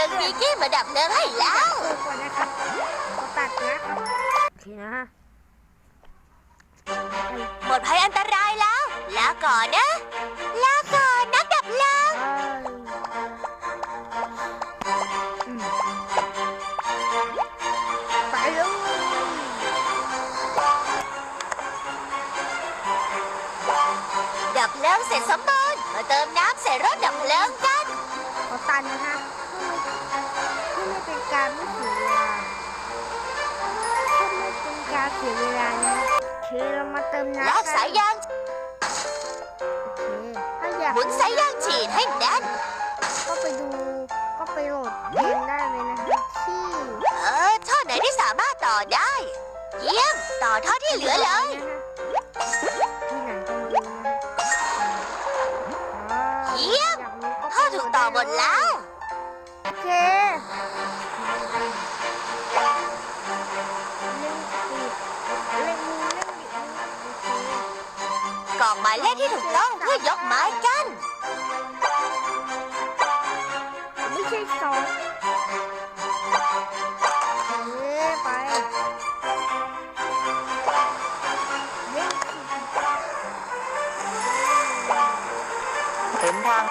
มาดับเพลิงให้แล้วตัวก่อนนะครับก็ตัดนะครับโอเคนะ หมดภัยอันตรายแล้ว ลาก่อนนะ ลาก่อนนักดับเพลิงเอ้ยอืมไปเลยดับเพลิงเสร็จสมบูรณ์ มาเติมน้ำใส่รถดับเพลิงกัน ขอตันนะฮะ การไม่เสียเวลาเพื่อไม่เป็นการเสียเวลานะโอเคเรามาเติมน้ำลากสายยางโอเคถ้าอยากหมุนสายยางฉีดให้แน่นก็ไปดูก็ไปโหลดเกมได้เลยนะฮะที่เออท่อไหนที่สามารถต่อได้ เยี่ยมต่อท่อที่เหลือเลยที่ไหนก็ไม่รู้นะอ่าเยี่ยม อยากรู้ก็ท่อถูกต่อหมดแล้ว โอเคเล่นปิดเล่นมือเล่นบิดโอเค กรอกหมายเลขที่ถูกต้องเพื่อยกไม้กั้น ไม่ใช่สองเอ้ไปเล่นผิดเห็นทาง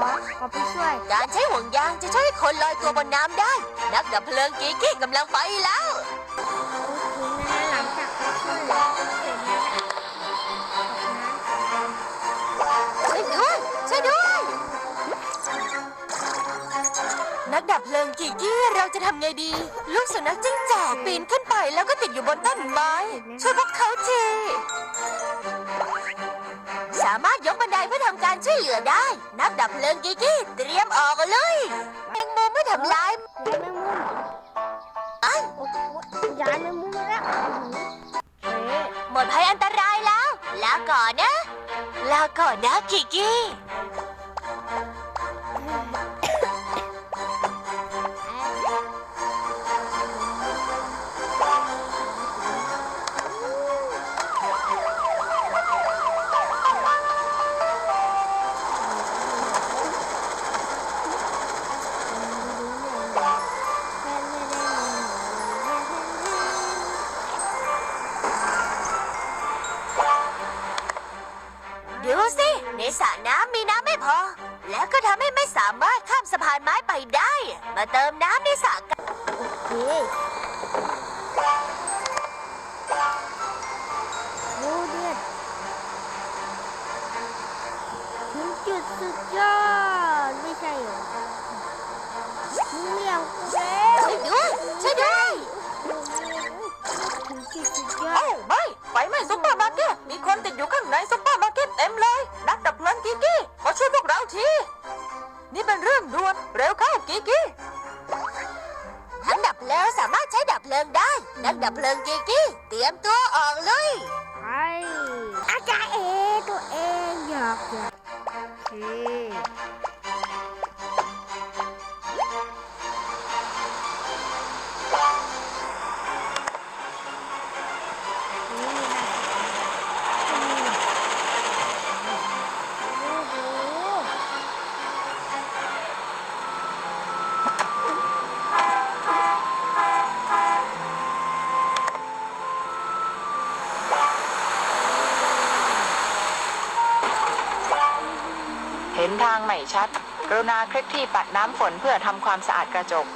ขอขอไปช่วยำการใช้ห่วงยางจะช่วยให้คนลอยตัวบนน้ำได้ นักดับเพลิงกีกี้กำลังไปแล้วโอเคนะหลังจากไปช่วยเสร็จนะคะขอบคุณนะช่วยด้วย ช่วยด้วย นักดับเพลิงกีกี้เราจะทำไงดี ลูกสุนัขจิ้งจอกปีนขึ้นไปแล้วก็ติดอยู่บนต้นไม้ ช่วยพวกเขาที สามารถยกบันไดเพื่อทำการช่วยเหลือได้ นักดับเพลิงกีกี้เตรียมออกเลยแมงมุมไม่ทำร้ายย้ายแมงมุมไอ้โอ้โหย้ายแมงมุมมาแล้วโอ้โหเฮ้หมดภัยอันตรายแล้ว ลาก่อนนะ ลาก่อนนะกิกกี้ ดูสิในสระน้ำมีน้ำไม่พอ แล้วก็ทำให้ไม่สามารถข้ามสะพานไม้ไปได้ มาเติมน้ำในสระกันโอเคโอ้เด็ดถึงจุดสุดยอด ไม่ใช่เหรอมึงเลี้ยงกูแล้ว เป็นเรื่องด่วนเร็วเข้ากีกี้ทั้งดับเพลิงสามารถใช้ดับเพลิงได้ นักดับเพลิงกิกกี้เตรียมตัวออกเลย ไปอาจารย์เอตัวเอง นทางไม่ชัด กรุณาคลิกที่ปัดน้ำฝนเพื่อทำความสะอาดกระจก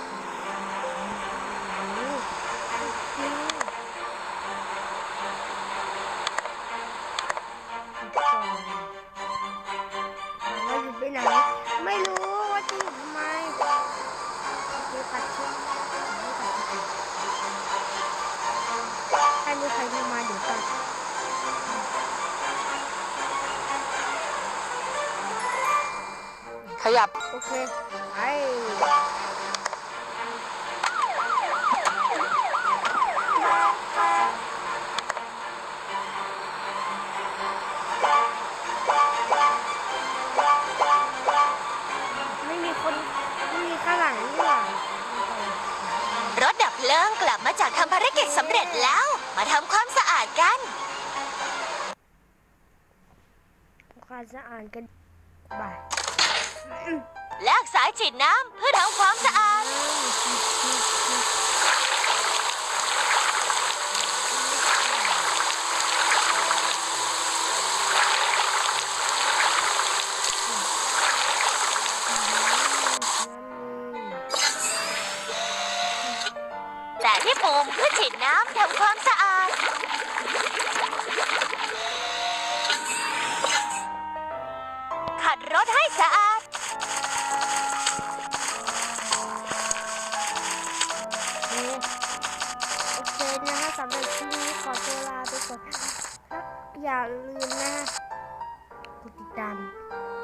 ว่าอยู่ไปไหน ไม่รู้ว่าจะอยู่ทำไมเดี๋ยวตัดชุดถ้ามีใครโทรมาเดี๋ยวตัด ยับ โอเค ไอไม่มีคน ไม่มีข้างหลังรถดับเพลิงกลับมาจากทำภารกิจสำเร็จแล้ว มาทำความสะอาดกัน ความสะอาดกันบาย ลกสายฉีดน้ำเพื่อทำความสะอาด แต่ที่ปุ่มเพื่อฉีดน้ำทำความสะอาด ขัดรถให้สะอาด เ